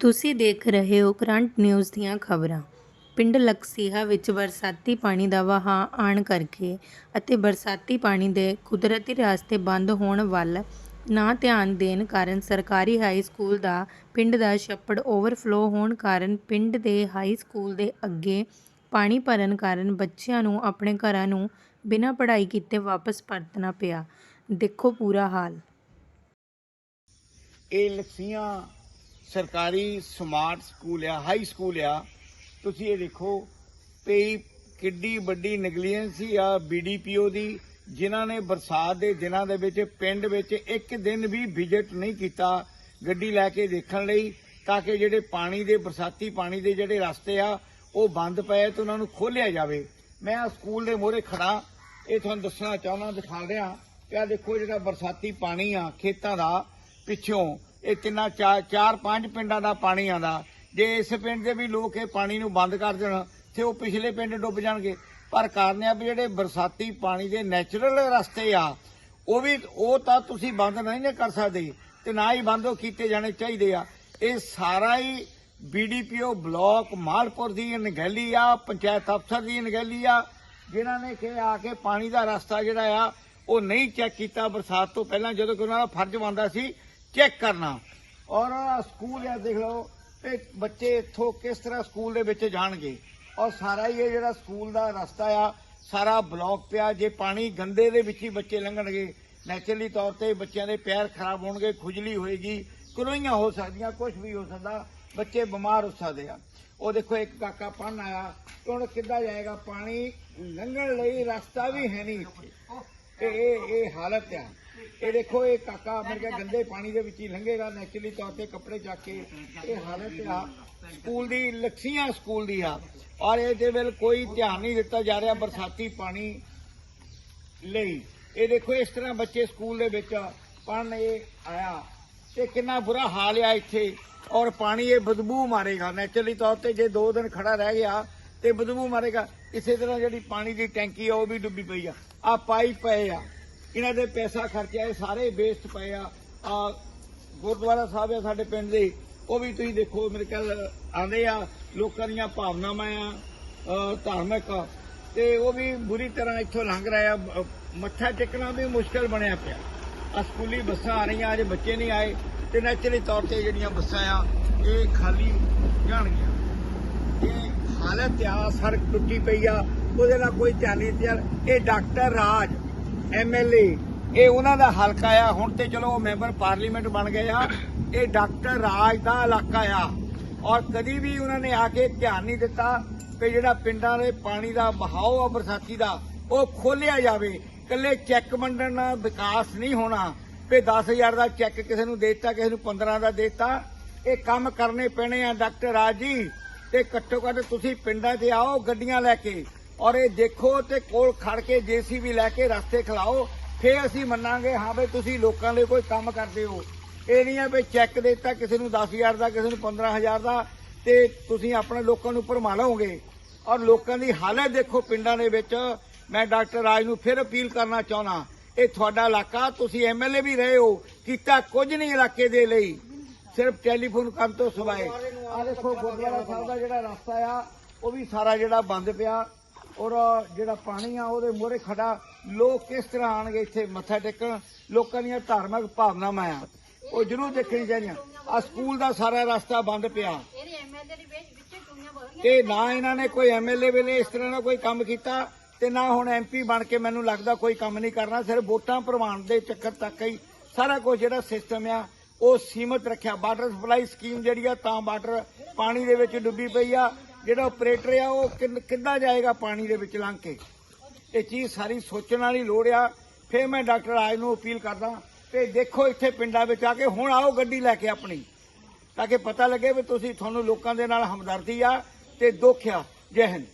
ਤੁਸੀਂ ਦੇਖ ਰਹੇ ਹੋ ਕਰੰਟ ਨਿਊਜ਼ ਦੀਆਂ ਖਬਰਾਂ। ਪਿੰਡ ਲਕਸੀਹਾ ਵਿੱਚ ਬਰਸਾਤੀ ਪਾਣੀ ਦਾ ਵਹਾਅ ਆਉਣ ਕਰਕੇ ਅਤੇ ਬਰਸਾਤੀ ਪਾਣੀ ਦੇ ਕੁਦਰਤੀ ਰਸਤੇ ਬੰਦ ਹੋਣ ਵੱਲ ਨਾ ਧਿਆਨ ਦੇਣ ਕਾਰਨ ਸਰਕਾਰੀ ਹਾਈ ਸਕੂਲ ਦਾ ਪਿੰਡ ਦਾ ਛੱਪੜ ਓਵਰਫਲੋ ਹੋਣ ਕਾਰਨ ਪਿੰਡ ਦੇ ਹਾਈ ਸਕੂਲ ਦੇ ਅੱਗੇ ਪਾਣੀ ਭਰਨ ਕਾਰਨ ਬੱਚਿਆਂ ਨੂੰ ਆਪਣੇ ਘਰਾਂ ਨੂੰ ਬਿਨਾਂ ਪੜ੍ਹਾਈ ਕੀਤੇ ਵਾਪਸ ਪਰਤਣਾ ਪਿਆ। ਦੇਖੋ ਪੂਰਾ ਹਾਲ। ਇਹ ਲਕਸੀਆਂ ਸਰਕਾਰੀ ਸਮਾਰਟ ਸਕੂਲ ਆ, ਹਾਈ ਸਕੂਲ ਆ, ਤੁਸੀਂ ਇਹ ਦੇਖੋ ਪਈ ਕਿੱਡੀ ਵੱਡੀ ਨੈਗਲੀਜੈਂਸੀ ਆ ਬੀਡੀਪੀਓ ਦੀ, ਜਿਨ੍ਹਾਂ ਨੇ ਬਰਸਾਤ ਦੇ ਦਿਨਾਂ ਦੇ ਵਿੱਚ, ਪਿੰਡ ਵਿੱਚ ਇੱਕ ਦਿਨ ਵੀ ਵਿਜ਼ਿਟ ਨਹੀਂ ਕੀਤਾ ਗੱਡੀ ਲੈ ਕੇ ਦੇਖਣ ਲਈ, ਤਾਂ ਕਿ ਜਿਹੜੇ ਪਾਣੀ ਦੇ, ਬਰਸਾਤੀ ਪਾਣੀ ਦੇ ਜਿਹੜੇ ਰਸਤੇ ਆ, ਉਹ ਬੰਦ ਪਏ ਤੇ ਉਹਨਾਂ ਨੂੰ ਖੋਲ੍ਹਿਆ ਜਾਵੇ। ਮੈਂ ਆ ਸਕੂਲ ਦੇ ਮੋਹਰੇ ਖੜਾ, ਇਹ ਤੁਹਾਨੂੰ ਦੱਸਣਾ ਚਾਹੁੰਦਾ, ਦਿਖਾ ਰਿਹਾ ਕਿ ਆ ਦੇਖੋ ਜਿਹੜਾ ਬਰਸਾਤੀ ਪਾਣੀ ਆ ਖੇਤਾਂ ਦਾ ਪਿੱਛੋਂ ਇਹ ਤਿੰਨਾਂ ਚਾਰ ਚਾਰ ਪੰਜ ਪਿੰਡਾਂ ਦਾ ਪਾਣੀ ਆਂਦਾ ਜੇ ਇਸ ਪਿੰਡ ਦੇ ਵੀ ਲੋਕ ਇਹ ਪਾਣੀ ਨੂੰ ਬੰਦ ਕਰ ਦੇਣ, ਤੇ ਉਹ ਪਿਛਲੇ ਪਿੰਡ ਡੁੱਬ ਜਾਣਗੇ। ਪਰ ਕਾਰਨ ਆ ਵੀ ਜਿਹੜੇ ਬਰਸਾਤੀ ਪਾਣੀ ਦੇ ਨੈਚੁਰਲ ਰਸਤੇ ਆ, ਉਹ ਵੀ, ਉਹ ਤਾਂ ਤੁਸੀਂ ਬੰਦ ਨਹੀਂ ਨਾ ਕਰ ਸਕਦੇ, ਤੇ ਨਾ ਹੀ ਬੰਦ ਉਹ ਕੀਤੇ ਜਾਣੇ ਚਾਹੀਦੇ ਆ। ਇਹ ਸਾਰਾ ਹੀ ਬੀਡੀਪੀਓ ਬਲਾਕ ਮਾਲਪੁਰ ਦੀ ਅਣਗਹਿਲੀ ਆ, ਪੰਚਾਇਤ ਅਫਸਰ ਦੀ ਅਣਗਹਿਲੀ ਆ, ਜਿਨ੍ਹਾਂ ਨੇ ਕਿ ਆ ਕੇ ਪਾਣੀ ਦਾ ਰਸਤਾ ਜਿਹੜਾ ਆ, ਉਹ ਨਹੀਂ ਚੈੱਕ ਕੀਤਾ ਬਰਸਾਤ ਤੋਂ ਪਹਿਲਾਂ, ਜਦੋਂ ਕਿ ਉਹਨਾਂ ਦਾ ਫਰਜ਼ ਬਣਦਾ ਸੀ ਚੈੱਕ ਕਰਨਾ। ਔਰ ਸਕੂਲ ਆ, ਦੇਖ ਲਓ, ਇਹ ਬੱਚੇ ਇੱਥੋਂ ਕਿਸ ਤਰ੍ਹਾਂ ਸਕੂਲ ਦੇ ਵਿੱਚ ਜਾਣਗੇ। ਔਰ ਸਾਰਾ ਹੀ ਇਹ ਜਿਹੜਾ ਸਕੂਲ ਦਾ ਰਸਤਾ ਆ, ਸਾਰਾ ਬਲੌਕ ਪਿਆ। ਜੇ ਪਾਣੀ ਗੰਦੇ ਦੇ ਵਿੱਚ ਹੀ ਬੱਚੇ ਲੰਘਣਗੇ, ਨੈਚੁਰਲੀ ਤੌਰ ਤੇ ਬੱਚਿਆਂ ਦੇ ਪੈਰ ਖਰਾਬ ਹੋਣਗੇ, ਖੁਜਲੀ ਹੋਏਗੀ ਕਰੋਈਆਂ ਹੋ ਸਕਦੀਆਂ ਕੁਝ ਵੀ ਹੋ ਸਕਦਾ, ਬੱਚੇ ਬਿਮਾਰ ਹੋ ਸਕਦੇ ਆ। ਉਹ ਦੇਖੋ, ਇੱਕ ਕਾਕਾ ਪੜਨ ਆਇਆ ਹੁਣ ਕਿੱਦਾਂ ਜਾਏਗਾ? ਪਾਣੀ ਲੰਘਣ ਲਈ ਰਸਤਾ ਵੀ ਹੈ ਨਹੀਂ ਇਹ ਇਹ ਹਾਲਤ ਆ। ਇਹ ਦੇਖੋ, ਇਹ ਕਾਕਾ ਮੇਰੇ ਕਿਹਾ ਗੰਦੇ ਪਾਣੀ ਦੇ ਵਿੱਚ ਹੀ ਲੰਘੇਗਾ ਨੈਚੁਰਲੀ ਤੌਰ ਤੇ ਕੱਪੜੇ ਚੱਕ ਕੇ। ਇਹ ਹਾਲਤ ਆ, ਸਕੂਲ ਦੀ ਲਕਸੀਆਂ ਸਕੂਲ ਦੀ ਆ। ਔਰ ਇਹਦੇ ਵੱਲ ਕੋਈ ਧਿਆਨ ਨਹੀਂ ਦਿੱਤਾ ਜਾ ਰਿਹਾ ਬਰਸਾਤੀ ਪਾਣੀ ਲਈ। ਇਹ ਦੇਖੋ, ਇਸ ਤਰ੍ਹਾਂ ਬੱਚੇ ਸਕੂਲ ਦੇ ਵਿੱਚ ਪੜਨ ਇਹ ਆਇਆ। ਤੇ ਕਿੰਨਾ ਬੁਰਾ ਹਾਲ ਆ ਇੱਥੇ। ਔਰ ਪਾਣੀ ਇਹ ਬਦਬੂ ਮਾਰੇਗਾ। ਨੈਚੁਰਲੀ ਤੌਰ ਤੇ ਜੇ 2 ਦਿਨ ਖੜਾ ਰਹਿ ਗਿਆ ਤੇ ਬਦਬੂ ਮਾਰੇਗਾ। ਇਸੇ ਤਰ੍ਹਾਂ ਜਿਹੜੀ ਪਾਣੀ ਦੀ ਟੈਂਕੀ ਆ, ਉਹ ਵੀ ਡੁੱਬੀ ਪਈ ਆ। ਆ ਪਾਈਪ ਪਏ ਆ। ਇਹਨਾਂ ਦੇ ਪੈਸਾ ਖਰਚਿਆ ਇਹ ਸਾਰੇ ਵੇਸਟ ਪਏ ਆ। ਆ ਗੁਰਦੁਆਰਾ ਸਾਹਿਬ ਆ ਸਾਡੇ ਪਿੰਡ ਦੇ ਉਹ ਵੀ ਤੁਸੀਂ ਦੇਖੋ ਮੇਰੇ ਖਿਆਲ ਆਂਦੇ ਆ ਲੋਕਾਂ ਦੀਆਂ ਭਾਵਨਾਵਾਂ ਆ ਧਾਰਮਿਕ ਤੇ ਉਹ ਵੀ ਬੁਰੀ ਤਰ੍ਹਾਂ ਇੱਥੋਂ ਲੰਘ ਰਿਹਾ ਅ, ਮੱਥਾ ਟੇਕਣਾ ਵੀ ਮੁਸ਼ਕਲ ਬਣਿਆ ਪਿਆ। ਆ ਸਕੂਲੀ ਬੱਸਾਂ ਆ ਰਹੀਆਂ ਅੱਜ ਬੱਚੇ ਨਹੀਂ ਆਏ ਤੇ ਨੈਚੁਰਲੀ ਤੌਰ ਤੇ ਜਿਹੜੀਆਂ ਬੱਸਾਂ ਆ ਇਹ ਖਾਲੀ ਜਾਣਗੀਆਂ। ਇਹ ਹਾਲਤ ਆ ਸੜਕ ਟੁੱਟੀ ਪਈ ਆ ਉਹਦੇ ਨਾਲ ਕੋਈ ਧਿਆਨ ਨਹੀਂ ਦਿੱਤਾ। ਇਹ ਡਾਕਟਰ ਰਾਜ ਐਮਐਲਏ ਇਹ ਉਹਨਾਂ ਦਾ ਹਲਕਾ ਆ। ਹੁਣ ਤੇ ਚਲੋ ਮੈਂਬਰ ਪਾਰਲੀਮੈਂਟ ਬਣ ਗਏ ਆ। ਇਹ ਡਾਕਟਰ ਰਾਜ ਦਾ ਇਲਾਕਾ ਆ। ਔਰ ਕਦੀ ਵੀ ਉਹਨਾਂ ਨੇ ਆ ਕੇ ਧਿਆਨ ਨਹੀਂ ਦਿੱਤਾ ਕਿ ਜਿਹੜਾ ਪਿੰਡਾਂ ਦੇ ਪਾਣੀ ਦਾ ਬਹਾਓ ਆ, ਬਰਸਾਤੀ ਦਾ, ਉਹ ਖੋਲਿਆ ਜਾਵੇ। ਕੱਲੇ ਚੈੱਕ ਵੰਡਣ ਨਾਲ ਵਿਕਾਸ ਨਹੀਂ ਹੋਣਾ ਵੀ 10000 ਦਾ ਚੈੱਕ ਕਿਸੇ ਨੂੰ ਦੇ ਦਿੱਤਾ, ਕਿਸੇ ਨੂੰ 15 ਦਾ ਦੇ ਦਿੱਤਾ। ਇਹ ਕੰਮ ਕਰਨੇ ਪੈਣੇ ਆ ਡਾਕਟਰ ਰਾਜ ਜੀ। ਤੇ ਘੱਟੋ ਘੱਟ ਤੁਸੀਂ ਪਿੰਡਾਂ 'ਚ ਆਓ, ਗੱਡੀਆਂ ਲੈ ਕੇ। ਔਰ ਇਹ ਦੇਖੋ ਤੇ ਕੋਲ ਖੜ ਕੇ ਜੀਸੀਬੀ ਲੈ ਕੇ ਰਸਤੇ ਖਿਲਾਓ, ਫੇਰ ਅਸੀਂ ਮੰਨਾਂਗੇ, ਹਾਂ ਬਈ ਤੁਸੀਂ ਲੋਕਾਂ ਲਈ ਕੋਈ ਕੰਮ ਕਰਦੇ ਹੋ। ਇਹ ਨਹੀਂ ਆ ਵੀ ਚੈੱਕ ਦਿੱਤਾ, ਕਿਸੇ ਨੂੰ 10000 ਦਾ, ਕਿਸੇ ਨੂੰ 15000 ਦਾ, ਤੇ ਤੁਸੀਂ ਆਪਣੇ ਲੋਕਾਂ ਨੂੰ ਭਰਮਾ ਲਓਗੇ। ਔਰ ਲੋਕਾਂ ਦੀ ਹਾਲਤ ਦੇਖੋ ਪਿੰਡਾਂ ਦੇ ਵਿੱਚ। ਮੈਂ ਡਾਕਟਰ ਰਾਜ ਨੂੰ ਫਿਰ ਅਪੀਲ ਕਰਨਾ ਚਾਹੁੰਦਾ, ਇਹ ਤੁਹਾਡਾ ਇਲਾਕਾ, ਤੁਸੀਂ ਐਮਐਲਏ ਵੀ ਰਹੇ ਹੋ, ਕੀਤਾ ਕੁਝ ਨਹੀਂ ਇਲਾਕੇ ਦੇ ਲਈ। ਸਿਰਫ ਟੈਲੀਫੋਨ ਕਰਨ ਤੋਂ ਸਿਵਾਏ। ਆ ਦੇਖੋ ਗੁਰਦੁਆਰਾ ਸਾਹਿਬ ਦਾ ਜਿਹੜਾ ਰਸਤਾ ਆ, ਉਹ ਵੀ ਸਾਰਾ ਜਿਹੜਾ ਬੰਦ ਪਿਆ। ਔਰ ਜਿਹੜਾ ਪਾਣੀ ਆ ਉਹਦੇ ਮੋਹਰੇ ਖੜਾ। ਲੋਕ ਕਿਸ ਤਰ੍ਹਾਂ ਆਣਗੇ ਇੱਥੇ ਮੱਥਾ ਟੇਕਣ? ਲੋਕਾਂ ਦੀਆਂ ਧਾਰਮਿਕ ਭਾਵਨਾਵਾਂ ਆ। ਉਹ ਜ਼ਰੂਰ ਦੇਖਣੀ ਚਾਹੀਦੀਆਂ। ਆ ਸਕੂਲ ਦਾ ਸਾਰਾ ਰਸਤਾ ਬੰਦ ਪਿਆ। ਤੇ ਨਾ ਇਹਨਾਂ ਨੇ ਕੋਈ ਐਮਐਲਏ ਵੇਲੇ ਇਸ ਤਰ੍ਹਾਂ ਦਾ ਕੋਈ ਕੰਮ ਕੀਤਾ ਤੇ ਨਾ ਹੁਣ ਐਮਪੀ ਬਣ ਕੇ ਮੈਨੂੰ ਲੱਗਦਾ ਕੋਈ ਕੰਮ ਨਹੀਂ ਕਰਨਾ। ਸਿਰਫ ਵੋਟਾਂ ਭਰਵਾਉਣ ਦੇ ਚੱਕਰ ਤੱਕ ਹੀ ਸਾਰਾ ਕੁਝ ਜਿਹੜਾ ਸਿਸਟਮ ਆ ਉਹ ਸੀਮਤ ਰੱਖਿਆ। ਵਾਟਰ ਸਪਲਾਈ ਸਕੀਮ ਜਿਹੜੀ ਆ ਤਾਂ ਵਾਟਰ ਪਾਣੀ ਦੇ ਵਿੱਚ ਡੁੱਬੀ ਪਈ ਆ। ਜਿਹੜਾ ਆਪਰੇਟਰ ਆ, ਉਹ ਕਿੰਨ- ਕਿੱਦਾਂ ਜਾਏਗਾ ਪਾਣੀ ਦੇ ਵਿੱਚ ਲੰਘ ਕੇ? ਇਹ ਚੀਜ਼ ਸਾਰੀ ਸੋਚਣ ਵਾਲੀ ਲੋੜ ਆ। ਫਿਰ ਮੈਂ ਡਾਕਟਰ ਰਾਜ ਨੂੰ ਅਪੀਲ ਕਰਦਾ ਕਿ ਦੇਖੋ ਇੱਥੇ ਪਿੰਡਾਂ ਵਿੱਚ ਆ ਕੇ ਹੁਣ ਆਓ ਗੱਡੀ ਲੈ ਕੇ ਆਪਣੀ, ਤਾਂ ਕਿ ਪਤਾ ਲੱਗੇ ਵੀ ਤੁਸੀਂ ਤੁਹਾਨੂੰ ਲੋਕਾਂ ਦੇ ਨਾਲ ਹਮਦਰਦੀ ਆ ਤੇ ਦੁੱਖ ਆ। ਜੈ ਹਿੰਦ।